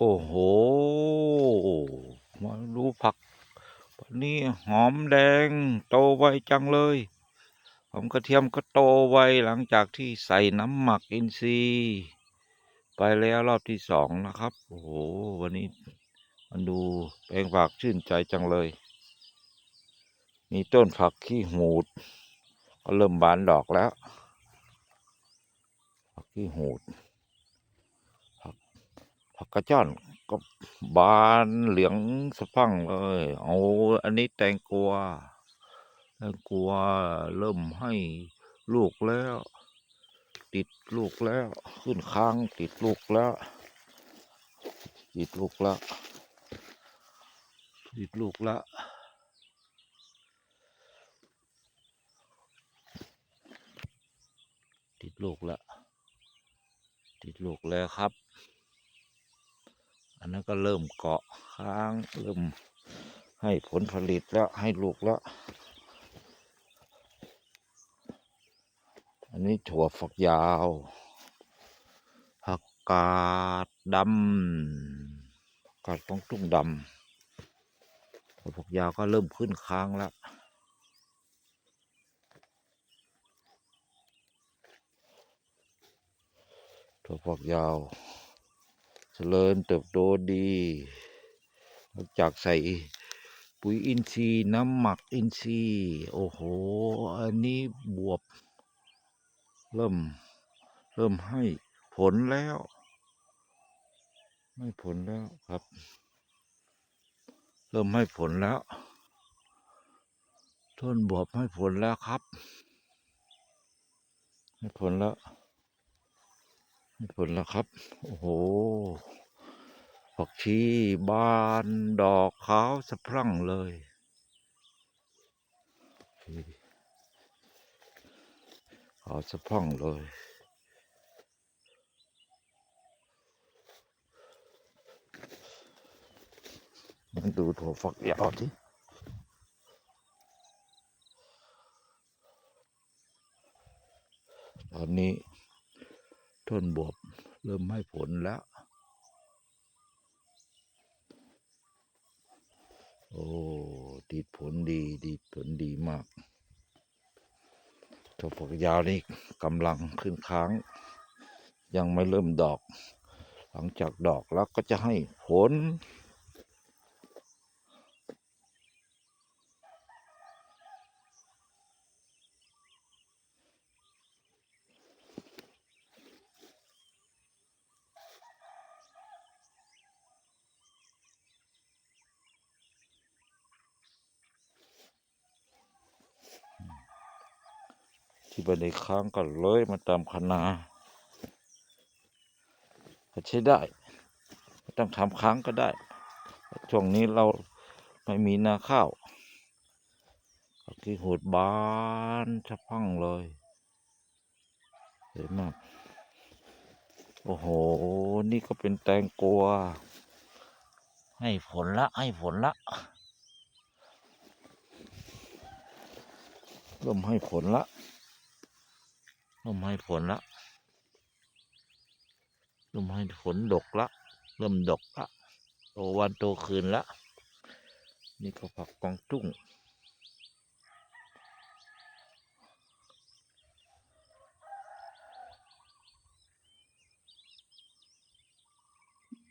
โอ้โห มาดูผักวันนี้หอมแดงโตไวจังเลย หอมกระเทียมก็โตไวหลังจากที่ใส่น้ำหมักอินทรีย์ ไปแล้วรอบที่สองนะครับ โอ้โห วันนี้มันดูแปลงผักชื่นใจจังเลย มีต้นผักขี้หูด ก็เริ่มบานดอกแล้ว ผักขี้หูด ผักกระจ้อนก็บานเหลืองสะพั่งเลยเอาอันนี้แตงกวาแตงกวาเริ่มให้ลูกแล้ว ติดลูกแล้ว ขึ้นค้างติดลูกแล้ว ติดลูกแล้วติดลูกแล้วติดลูกแล้วติดลูกแล้วครับ อันนั้นก็เริ่มเกาะค้างเริ่มให้ผลผลิตแล้วให้ลูกแล้ว อันนี้ถั่วฝักยาวผักกาดดำกาดต้องตุ้งดำถั่วฝักยาวก็เริ่มขึ้นค้างแล้วถั่วฝักยาว เจริญเติบโตดีจากใส่ปุ๋ยอินทรีย์น้ำหมักอินทรีย์โอ้โห อันนี้บวบ เริ่ม เริ่มให้ผลแล้วให้ผลแล้วครับ เริ่มให้ผลแล้ว ต้นบวบให้ผลแล้วครับ ให้ผลแล้ว ผลแล้วครับ โอ้โหผักชีบานดอกขาวสะพรั่งเลย ขาวสะพรั่งเลยมันดูถั่วฝักยาวที่ตอนนี้ ต้นบวบเริ่มให้ผลแล้ว โอ้ติดผลดีดีผลดีมากถั่วฝักยาวนี่กำลังขึ้นค้าง ยังไม่เริ่มดอก หลังจากดอกแล้วก็จะให้ผล ที่บันไดค้างก็เลยมาตามคณาก็ใช้ได้ไม่ต้องทำค้างก็ได้ ช่วงนี้เราไม่มีนาข้าวกกีหูดบานสะพังเลยสวยมาก โอ้โห นี่ก็เป็นแตงกวาให้ผลละ ให้ผลละเริ่มให้ผลละ ริ่มให้ผลละเริ่มให้ผลดกละ เริ่มดกละโตวันโตคืนละ นี่ก็ผักกองตุ้ง